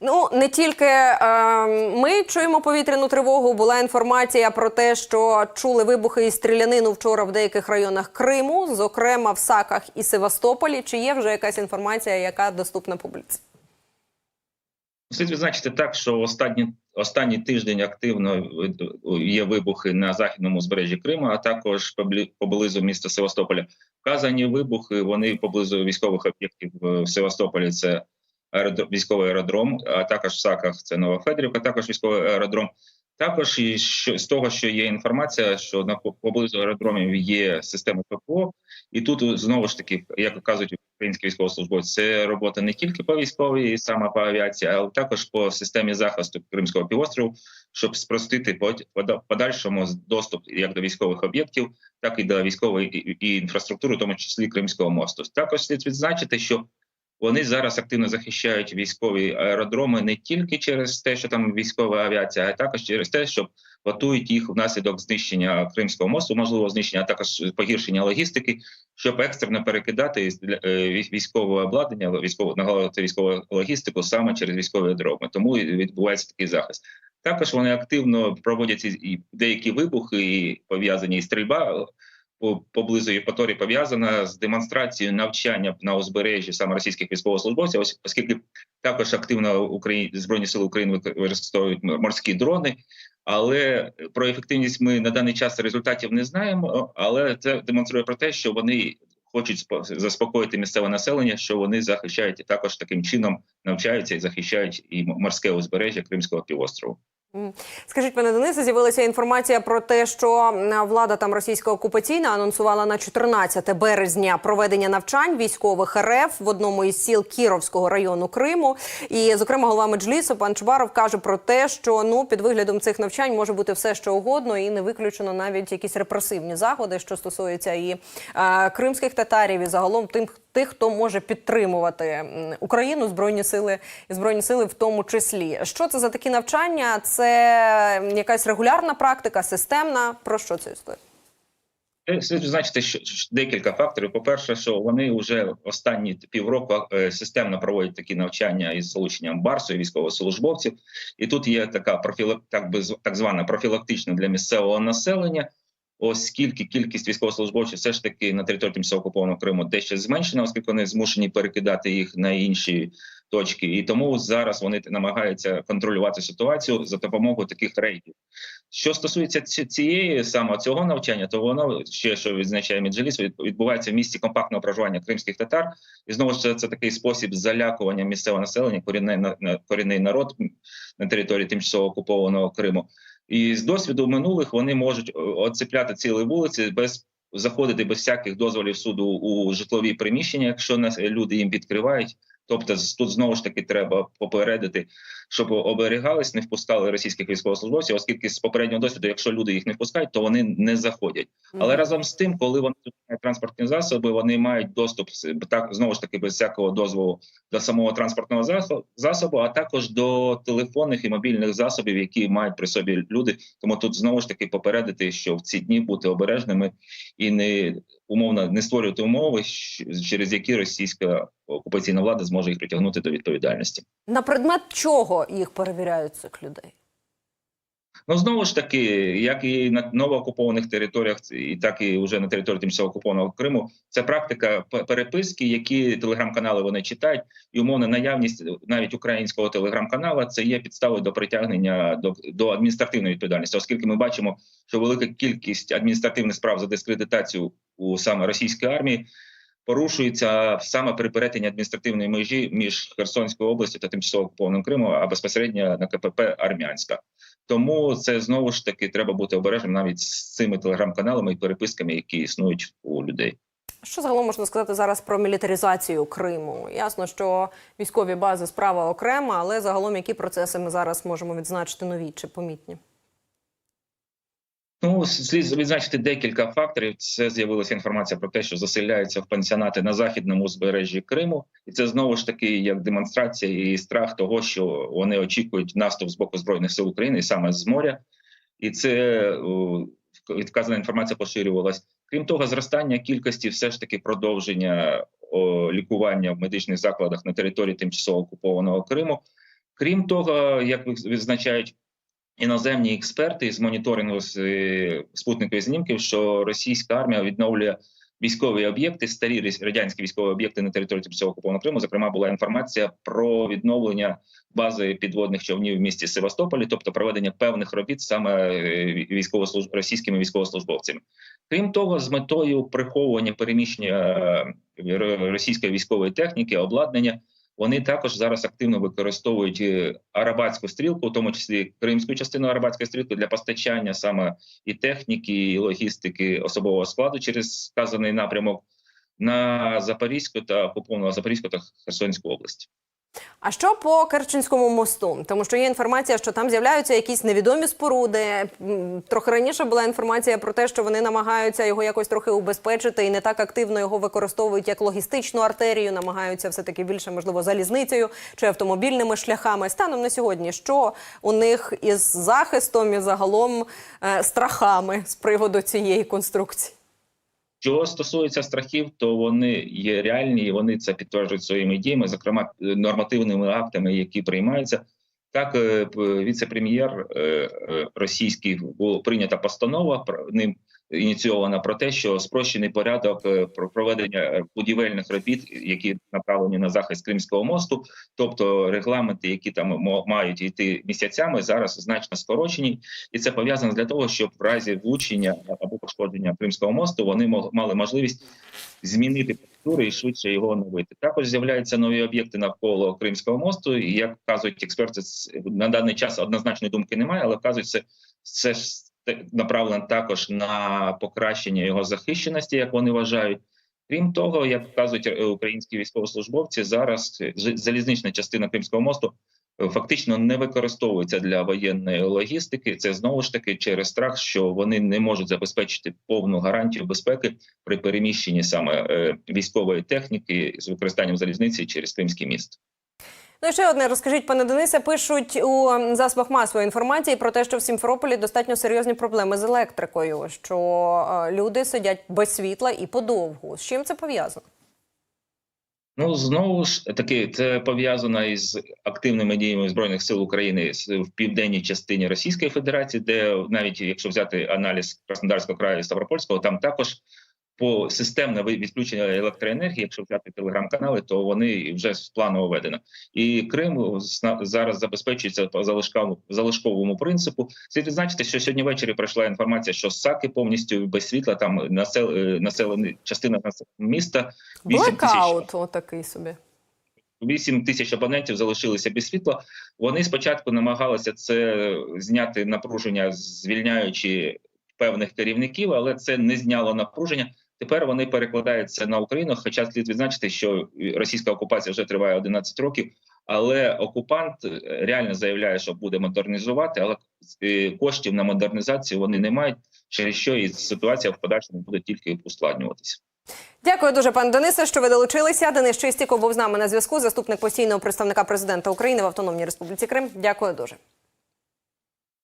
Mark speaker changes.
Speaker 1: Ну не тільки е, ми чуємо повітряну тривогу. Була інформація про те, що чули вибухи і стрілянину вчора в деяких районах Криму, зокрема в Саках і Севастополі. Чи є вже якась інформація, яка доступна публіці?
Speaker 2: Слід відзначити так, що останні останній тиждень активно є вибухи на західному узбережжі Криму, а також поблизу міста Севастополя. Вказані вибухи вони поблизу військових об'єктів в Севастополі. Це військовий аеродром, а також в Саках це Нова Федорівка, також військовий аеродром. Також і що з того, що є інформація, що на поблизу аеродромів є система ППО, і тут знову ж таки, як кажуть українські військовослужбовці, це робота не тільки по військовій, саме по авіації, але також по системі захисту Кримського півострову, щоб спростити под- подальшому доступ як до військових об'єктів, так і до військової і інфраструктури, в тому числі Кримського мосту. Також слід відзначити, що вони зараз активно захищають військові аеродроми не тільки через те, що там військова авіація, а також через те, що готують їх внаслідок знищення Кримського мосту, можливо, знищення, а також погіршення логістики, щоб екстрено перекидати е, військове обладнання, військову наголосити військову логістику саме через військові аеродроми. Тому відбувається такий захист. Також вони активно проводять деякі вибухи, пов'язані і стрільба поблизу Євпаторії пов'язана з демонстрацією навчання на узбережжі саме російських військовослужбовців, оскільки також активно Україні збройні сили України використовують морські дрони. Але про ефективність ми на даний час результатів не знаємо. Але це демонструє про те, що вони хочуть заспокоїти місцеве населення, що вони захищають і також таким чином навчаються і захищають і морське узбережжя Кримського півострову.
Speaker 1: Скажіть, пане Денисе, з'явилася інформація про те, що влада там російська окупаційна анонсувала на 14 березня проведення навчань військових РФ в одному із сіл Кіровського району Криму. І, зокрема, голова меджлісу пан Чубаров каже про те, що ну під виглядом цих навчань може бути все, що угодно, і не виключено навіть якісь репресивні заходи, що стосуються і е, кримських татарів, і загалом тим, тих, хто може підтримувати Україну, збройні сили і збройні сили, в тому числі. Що це за такі навчання? Це якась регулярна практика, системна. Про що це історія?
Speaker 2: Е, Слід відзначити, що декілька факторів. По-перше, що вони вже останні півроку е, системно проводять такі навчання із залученням барсу і військовослужбовців. І тут є така профілак, так би так звана профілактична для місцевого населення. Оскільки кількість військовослужбовців все ж таки на території тимчасово окупованого Криму дещо зменшена, оскільки вони змушені перекидати їх на інші точки, і тому зараз вони намагаються контролювати ситуацію за допомогою таких рейдів. Що стосується цієї саме цього навчання, то воно ще що відзначає Меджліс, від- відбувається в місці компактного проживання кримських татар, і знову ж це, це такий спосіб залякування місцевого населення, корінний корінний народ на території тимчасово окупованого Криму. І з досвіду минулих вони можуть оцепляти цілі вулиці без заходити без всяких дозволів суду у житлові приміщення, якщо люди їм відкривають. Тобто, тут знову ж таки треба попередити, щоб оберігались, не впускали російських військовослужбовців, оскільки з попереднього досвіду, якщо люди їх не впускають, то вони не заходять. Але разом з тим, коли вони транспортні засоби, вони мають доступ так знову ж таки без всякого дозволу до самого транспортного засо- засобу, а також до телефонних і мобільних засобів, які мають при собі люди. Тому тут знову ж таки попередити, що в ці дні бути обережними і не умовно не створювати умови, через які російська окупаційна влада зможе їх притягнути до відповідальності.
Speaker 1: На предмет чого їх перевіряють цих людей?
Speaker 2: Ну знову ж таки, як і на новоокупованих територіях, і так і вже на території тимчасово окупованого Криму, це практика переписки, які телеграм-канали вони читають, і умовна наявність навіть українського телеграм-канала це є підставою до притягнення до, до адміністративної відповідальності, оскільки ми бачимо, що велика кількість адміністративних справ за дискредитацію у саме російської армії. Порушується саме при перетині адміністративної межі між Херсонською областю та тимчасово окупованим Кримом, а безпосередньо на КПП Армянська. Тому це знову ж таки треба бути обережним навіть з цими телеграм-каналами і переписками, які існують у людей.
Speaker 1: Що загалом можна сказати зараз про мілітаризацію Криму? Ясно, що військові бази справа окрема, але загалом які процеси ми зараз можемо відзначити нові чи помітні?
Speaker 2: Ну, слід відзначити декілька факторів. Це з'явилася інформація про те, що заселяються в пансіонати на західному узбережжі Криму, і це знову ж таки як демонстрація і страх того, що вони очікують наступ з боку збройних сил України і саме з моря, і це відказана інформація поширювалась. Крім того, зростання кількості все ж таки продовження лікування в медичних закладах на території тимчасово окупованого Криму. Крім того, як відзначають іноземні експерти з моніторингу з е, спутникових знімків, що російська армія відновлює військові об'єкти, старі радянські військові об'єкти на території тимчасово окупованого Криму. Зокрема, була інформація про відновлення бази підводних човнів в місті Севастополі, тобто проведення певних робіт саме е, військовослуж... російськими військовослужбовцями. Крім того, з метою приховування переміщення е, російської військової техніки, обладнання. Вони також зараз активно використовують е, арабатську стрілку, у тому числі кримську частину арабатської стрілки для постачання саме і техніки, і логістики особового складу через вказаний напрямок на Запорізьку та окуповану Запорізьку та Херсонську область.
Speaker 1: А що по Керченському мосту? Тому що є інформація, що там з'являються якісь невідомі споруди. Трохи раніше була інформація про те, що вони намагаються його якось трохи убезпечити і не так активно його використовують як логістичну артерію, намагаються все таки більше, можливо, залізницею чи автомобільними шляхами. Станом на сьогодні, що у них із захистом і загалом е, страхами з приводу цієї конструкції?
Speaker 2: Що стосується страхів, то вони є реальні, і вони це підтверджують своїми діями, зокрема е, нормативними актами, які приймаються. Так, е, віце-прем'єр е, російський була прийнята постанова про ним ініційована про те, що спрощений порядок е, про проведення е, будівельних робіт, які направлені на захист Кримського мосту, тобто регламенти, які там мають йти місяцями, зараз значно скорочені, і це пов'язано для того, щоб в разі влучення або пошкодження Кримського мосту вони мали можливість змінити процедури і швидше його оновити. Також з'являються нові об'єкти навколо Кримського мосту. І як вказують експерти, на даний час однозначної думки немає, але вказують це, це направлено також на покращення його захищеності, як вони вважають. Крім того, як вказують е, українські військовослужбовці, зараз е, залізнична частина Кримського мосту е, фактично не використовується для воєнної логістики. Це знову ж таки через страх, що вони не можуть забезпечити повну гарантію безпеки при переміщенні саме військової техніки з використанням залізниці через Кримський міст.
Speaker 1: Ну ще одне розкажіть, пане Денисе. Пишуть у засобах масової інформації про те, що в Сімферополі достатньо серйозні проблеми з електрикою, що е, люди сидять без світла і подовгу. З чим це пов'язано?
Speaker 2: Ну знову ж таки, це пов'язано із активними діями збройних сил України в південній частині Російської Федерації, де навіть якщо взяти аналіз Краснодарського краю і Ставропольського, там також по системне відключення електроенергії, якщо взяти телеграм-канали, то вони вже з плану введено. І Крим зараз забезпечується по залишковому, залишковому принципу. Слід відзначити, що сьогодні ввечері пройшла інформація, що Саки повністю без світла, там насел, е, населений частина міста. 8 тисяч
Speaker 1: Блекаут, отакий собі.
Speaker 2: 8 тисяч абонентів залишилися без світла. Вони спочатку намагалися це зняти напруження, звільняючи певних керівників, але це не зняло напруження. Тепер вони перекладаються на Україну. Хоча слід відзначити, що російська окупація вже триває 11 років, але окупант е, реально заявляє, що буде модернізувати, але е, коштів на модернізацію вони не мають, через що і ситуація в подальшому буде тільки ускладнюватися.
Speaker 1: Дякую дуже, пане Денисе, що ви долучилися. Денис Чистіков був з нами на зв'язку. Заступник постійного представника президента України в Автономній Республіці Крим. Дякую дуже.